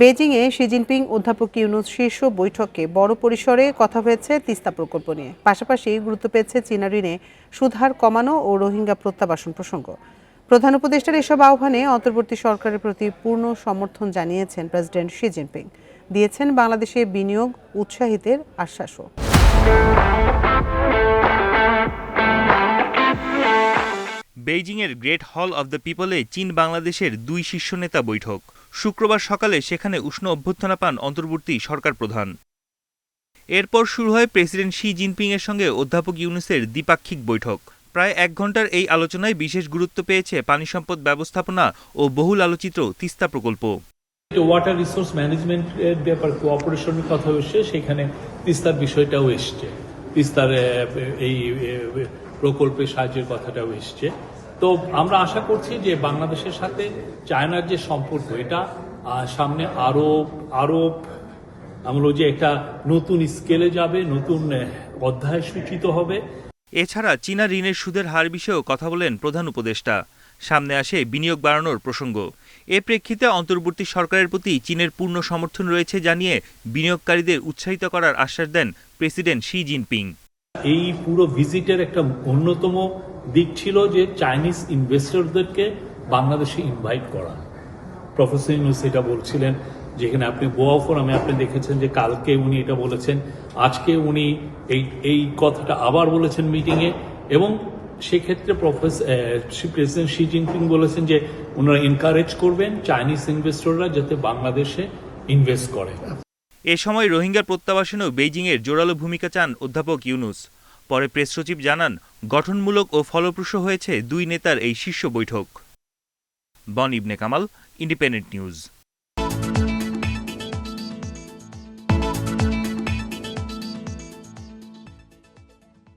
বেজিংয়ে Xi Jinping অধ্যাপক ইউনুস শীর্ষ বৈঠকে বড় পরিসরে কথা হয়েছে তিস্তা প্রকল্প নিয়ে। পাশাপাশি গুরুত্ব পেয়েছে চীনা ঋণে সুধার কমানো ও রোহিঙ্গা প্রত্যাবাসন প্রসঙ্গ। প্রধান উপদেষ্টার এসব আহ্বানে অন্তর্বর্তী সরকারের প্রতি পূর্ণ সমর্থন জানিয়েছেন প্রেসিডেন্ট শি জিনপিং। দিয়েছেন বাংলাদেশে বিনিয়োগ উৎসাহিতের আশ্বাসও। বেইজিংয়ের গ্রেট হল অব দ্য পিপলে চীন বাংলাদেশের দুই শীর্ষ নেতা বৈঠক। শুক্রবার সকালে সেখানে উষ্ণ অভ্যর্থনা পান অন্তর্বর্তী সরকার প্রধান। এরপর শুরু হয় প্রেসিডেন্ট শি জিনপিং এর সঙ্গে অধ্যাপক ইউনুসের দ্বিপাক্ষিক বৈঠক। প্রায় এক ঘণ্টার এই আলোচনায় বিশেষ গুরুত্ব পেয়েছে পানি সম্পদ ব্যবস্থাপনা ও বহুল আলোচিত তিস্তা প্রকল্প। ওয়াটার রিসোর্স ম্যানেজমেন্টের ব্যাপার কোঅপারেশনের কথা এসছে সেখানে তিস্তার বিষয়টাও এসছে। তিস্তার এই প্রকল্পের সাহায্যের কথাটাও এসছে। তো আমরা আশা করছি যে বাংলাদেশের সাথে চায়নার যে সম্পর্ক, এটা সামনে আরও আরও, আমরা যে একটা নতুন স্কেলে যাবে, নতুন অধ্যায় সূচিত হবে। এছাড়া চীনা ঋণের সুদের হার বিষয়েও কথা বলেন প্রধান উপদেষ্টা। সামনে আসে বিনিয়োগ বাড়ানোর প্রসঙ্গ। এ প্রেক্ষিতে অন্তর্বর্তী সরকারের প্রতি চীনের পূর্ণ সমর্থন রয়েছে জানিয়ে বিনিয়োগকারীদের উৎসাহিত করার আশ্বাস দেন প্রেসিডেন্ট শি জিনপিং। এই পুরো ভিজিটের একটা অন্যতম দিক ছিল যে চাইনিজ ইনভেস্টরদেরকে বাংলাদেশে ইনভাইট করা। প্রফেসর ইউনুস এটা বলছিলেন, যেখানে আপনি গোয়া ফোরামে আপনি দেখেছেন যে কালকে উনি এটা বলেছেন, আজকে উনি এই এই কথাটা আবার বলেছেন মিটিংয়ে এবং সেক্ষেত্রে প্রফেসর প্রেসিডেন্ট শি জিনপিং বলেছেন যে ওনারা এনকারেজ করবেন চাইনিজ ইনভেস্টররা যাতে বাংলাদেশে ইনভেস্ট করে। এ সময় রোহিঙ্গার প্রত্যাবাসনেও বেইজিংয়ের জোরালো ভূমিকা চান অধ্যাপক ইউনুস। পরে প্রেস সচিব জানান, গঠনমূলক ও ফলপ্রসূ হয়েছে দুই নেতার এই শীর্ষ বৈঠক। বন ইবনে কামাল, ইন্ডিপেন্ডেন্ট নিউজ।